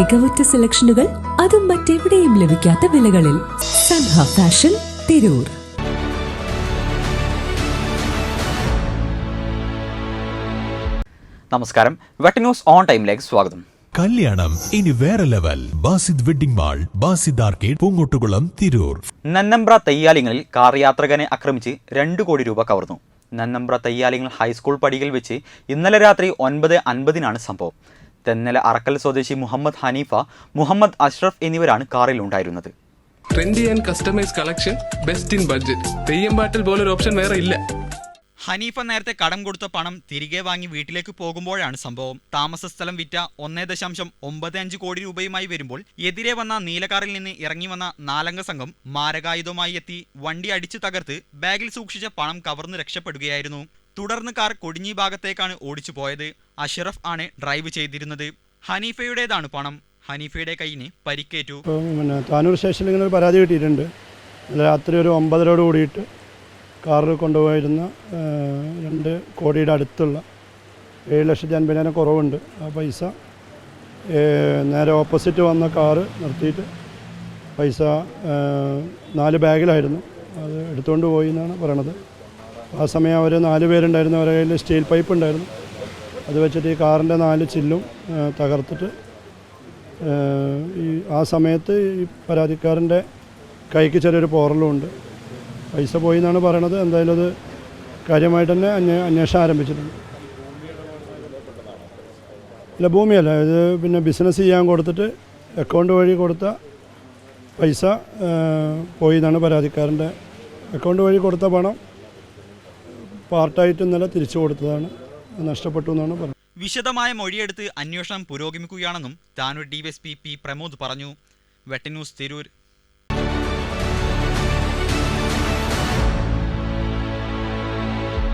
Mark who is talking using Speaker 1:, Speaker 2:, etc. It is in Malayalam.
Speaker 1: മികവുറ്റ സെലക്ഷനുകൾ അതും മറ്റെവിടെയും ലഭിക്കാത്ത വിലകളിൽ സൻഹ ഫാഷൻ തിരൂർ.
Speaker 2: നമസ്കാരം. വെട്ട ന്യൂസ് ഓൺ ടൈമിലേക്ക് സ്വാഗതം.
Speaker 3: കല്യാണം ഇനി വേറെ level. Basid wedding mall Basid arcade Poongottukulam Tirur.
Speaker 2: Nannambra തയ്യാലിങ്ങളിൽ car യാത്രികനെ ആക്രമിച്ച് രണ്ട് കോടി രൂപ കവർന്നു. നന്നമ്പ്ര തയ്യാലിങ്ങൾ ഹൈസ്കൂൾ പടിയിൽ വെച്ച് ഇന്നലെ രാത്രി ഒൻപത് അൻപതിനാണ് സംഭവം. തെന്നല അറക്കൽ സ്വദേശി മുഹമ്മദ് ഹനീഫ മുഹമ്മദ് അഷ്റഫ് എന്നിവരാണ് കാറിൽ ഉണ്ടായിരുന്നത്.
Speaker 4: Trendy and customise collection best in budget പോലൊരു ഓപ്ഷൻ വേറെ ഇല്ല.
Speaker 2: ഹനീഫ നേരത്തെ കടം കൊടുത്ത പണം തിരികെ വാങ്ങി വീട്ടിലേക്ക് പോകുമ്പോഴാണ് സംഭവം. താമസ സ്ഥലം വിറ്റ ഒന്നേ ദശാംശം ഒമ്പത് അഞ്ച് കോടി രൂപയുമായി വരുമ്പോൾ എതിരെ വന്ന നീലക്കാറിൽ നിന്ന് ഇറങ്ങി വന്ന നാലംഗ സംഘം മാരകായുധമായി എത്തി വണ്ടി അടിച്ചു തകർത്ത് ബാഗിൽ സൂക്ഷിച്ച പണം കവർന്ന് രക്ഷപ്പെടുകയായിരുന്നു. തുടർന്ന് കാർ കൊടിഞ്ഞി ഭാഗത്തേക്കാണ് ഓടിച്ചു പോയത്. അഷറഫ് ആണ് ഡ്രൈവ് ചെയ്തിരുന്നത്. ഹനീഫയുടേതാണ് പണം. ഹനീഫയുടെ കൈയിന് പരിക്കേറ്റു.
Speaker 5: പിന്നെ താനൂർ സ്റ്റേഷനിൽ ഇങ്ങനെ ഒരു പരാതി കിട്ടിയിട്ടുണ്ട്. രാത്രി ഒരു ഒമ്പതരോട് കൂടിയിട്ട് കാറിൽ കൊണ്ടുപോയിരുന്ന രണ്ട് കോടിയുടെ അടുത്തുള്ള ഏഴ് ലക്ഷത്തി അൻപതിനായിരം കുറവുണ്ട്. ആ പൈസ നേരെ ഓപ്പോസിറ്റ് വന്ന കാറ് നിർത്തിയിട്ട് പൈസ നാല് ബാഗിലായിരുന്നു. അത് എടുത്തുകൊണ്ട് പോയി എന്നാണ് പറയണത്. ആ സമയം അവർ നാല് പേരുണ്ടായിരുന്നു. അവരുടെ കയ്യിൽ സ്റ്റീൽ പൈപ്പ് ഉണ്ടായിരുന്നു. അത് വെച്ചിട്ട് ഈ കാറിന്റെ നാല് ചില്ലും തകർത്തിട്ട് ഈ ആ സമയത്ത് ഈ പരാതിക്കാരന്റെ കൈക്ക് ചെറിയൊരു പോറലുമുണ്ട്. പൈസ പോയി എന്നാണ് പറയണത്. എന്തായാലും അത് കാര്യമായിട്ട് തന്നെ അന്വേ അന്വേഷണം ആരംഭിച്ചിട്ടുണ്ട്. ഇല്ല ഭൂമിയല്ല. ഇത് പിന്നെ ബിസിനസ് ചെയ്യാൻ കൊടുത്തിട്ട് അക്കൗണ്ട് വഴി കൊടുത്ത പൈസ പോയി എന്നാണ് പരാതിക്കാരന്റെ അക്കൗണ്ട് വഴി കൊടുത്ത പണം പാർട്ടായിട്ട് ഇന്നലെ തിരിച്ചു കൊടുത്തതാണ്. നഷ്ടപ്പെട്ടു എന്നാണ് പറഞ്ഞത്.
Speaker 2: വിശദമായ മൊഴിയെടുത്ത് അന്വേഷണം പുരോഗമിക്കുകയാണെന്നും താനൂർ ഡിവൈഎസ്പി പി പ്രമോദ് പറഞ്ഞു. വെട്ടന്യൂസ് തിരൂർ